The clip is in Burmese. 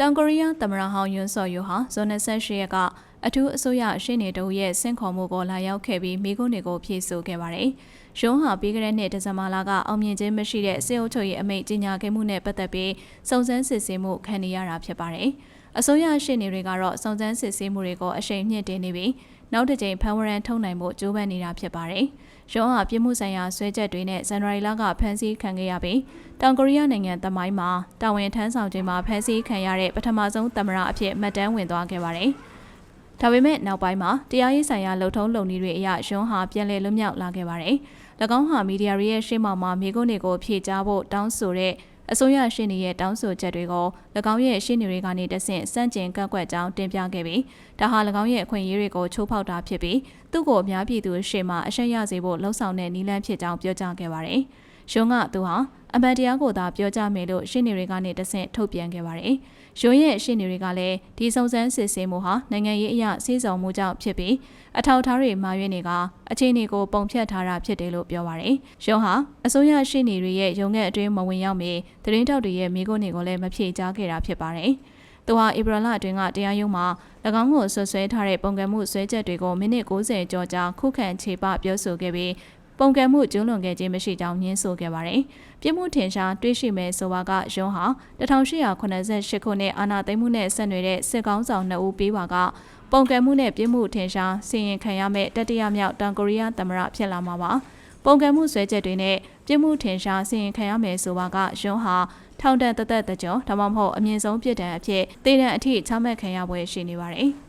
တောင်ကိုရီးယားသမ္မတဟောင်းယွန်းစော်ယိုဟာဇွန်28ရက်ကအထူးအစိုးရရှင်းနေတို့ရဲ့စင့်ခေါ်မှုကိုလာရောက်ခဲ့ပြီးမိကုန်းတွေကိုဖြည့်ဆို့ခဲ့ပါတယ်။ရုံးဟာပြီးခဲ့တဲ့နှစ်ဒီဇင်ဘာလကအောင်မြင်ခြင်းမရှိတဲ့စေအုပ်ချုပ်ရေးအမိန့်ကြီးညာခဲ့မှုနဲ့ပတ်သက်ပြီးစုံစမ်းစစ်ဆေးမှုခံနေရတာဖြစ်ပါတယ်။ အစိုးရရှင်းနေတွေကတော့စုံစမ်းစစ်ဆေးမှုတွေကိုအရှိန်မြင့်တင်နေပြီးနောက်တစ်ကြိမ်ဖန်ဝရန်ထုတ်နိုင်ဖို့ကြိုးပမ်းနေတာဖြစ်ပါတယ်။ရုံးဟာပြည်မှုဆိုင်ရာဆွဲချက်တွေနဲ့ဇန်နဝါရီလကဖမ်းဆီးခံခဲ့ရပြီးတောင်ကိုရီးယားနိုင်ငံတမိုင်းမှာတာဝန်ထမ်းဆောင်ခြင်းမှာဖမ်းဆီးခံရတဲ့ပထမဆုံးသမ္မတအဖြစ်မှတ်တမ်းဝင်သွားခဲ့ပါတယ်။ဒါပေမဲ့နောက်ပိုင်းမှာတရားရေးဆိုင်ရာလှုပ်ထုံးလုပ်နည်းတွေအရရုံးဟာပြန်လည်လွတ်မြောက်လာခဲ့ပါတယ်။၎င်းဟာမီဒီယာရဲ့ရှေ့မှောက်မှာမိကုန်းတွေကိုဖြည့်ချဖို့တောင်းဆိုတဲ့ အစိုးရရှင်းနေရဲ့တောင်းဆိုချက်တွေကို၎င်းရဲ့ရှင်းနေတွေကနေတဆင့်စန့်ကျင်ကန့်ကွက်ကြောင်းတင်ပြခဲ့ပြီးဒါဟာ၎င်းရဲ့အခွင့်အရေးတွေကိုချိုးဖောက်တာဖြစ်ပြီးသူ့ကိုအများပြည်သူရှေ့မှအရှက်ရစေဖို့လှုံ့ဆော်တဲ့နည်းလမ်းဖြစ်ကြောင်းပြောကြားခဲ့ပါတယ်။ ရုံးကသူဟာအမှန်တရားကိုသာပြောကြမယ်လို့ရှင်းနေတွေကနေတဆင့်ထုတ်ပြန်ခဲ့ပါတယ်။ရုံးရဲ့ရှင်းနေတွေကလည်းဒီစုံစမ်းစစ်ဆေးမှုဟာနိုင်ငံရေးအရာစီးဆောင်မှုကြောင့်ဖြစ်ပြီးအထောက်အထားတွေမှာရွေးနေကအခြေအနေကိုပုံဖြတ်ထားတာဖြစ်တယ်လို့ပြောပါတယ်။ရုံးဟာအစိုးရရှင်းနေတွေရဲ့ရုံးငယ်အတွင်းမဝင်ရောက်မီသတင်းတောက်တွေရဲ့မိခိုးနေကိုလည်းမဖြေကြားခဲ့တာဖြစ်ပါတယ်။သူဟာဧပြီလအတွင်းကတရားရုံးမှာ၎င်းကိုဆွဆွဲထားတဲ့ပုံကံမှုဆွဲချက်တွေကိုမိနစ်60ကျော်ကြာခုခံခြေပပြောဆိုခဲ့ပြီး ပုံကံမှုကျူးလွန်ခဲ့ခြင်းမရှိကြောင်းညင်းဆိုခဲ့ပါတယ်။ပြစ်မှုထင်ရှားတွေးရှိမဲ့ဆိုပါကရုံးဟာ1888ခုနှစ်အာဏာသိမ်းမှုနဲ့ဆက်နွယ်တဲ့စစ်ကောင်းဆောင်2ဦးပေးပါကပုံကံမှုနဲ့ပြစ်မှုထင်ရှားစီရင်ခံရမဲ့တတိယမြောက်တောင်ကိုရီးယားသမ္မတဖြစ်လာမှာပါ။ပုံကံမှုဆွဲချက်တွေနဲ့ပြစ်မှုထင်ရှားစီရင်ခံရမယ်ဆိုပါကရုံးဟာထောင်ဒဏ်တသက်တကြောဒါမှမဟုတ်အမြင့်ဆုံးပြစ်ဒဏ်အဖြစ်တေးဒဏ်အထိချမှတ်ခံရပွဲရှိနေပါတယ်။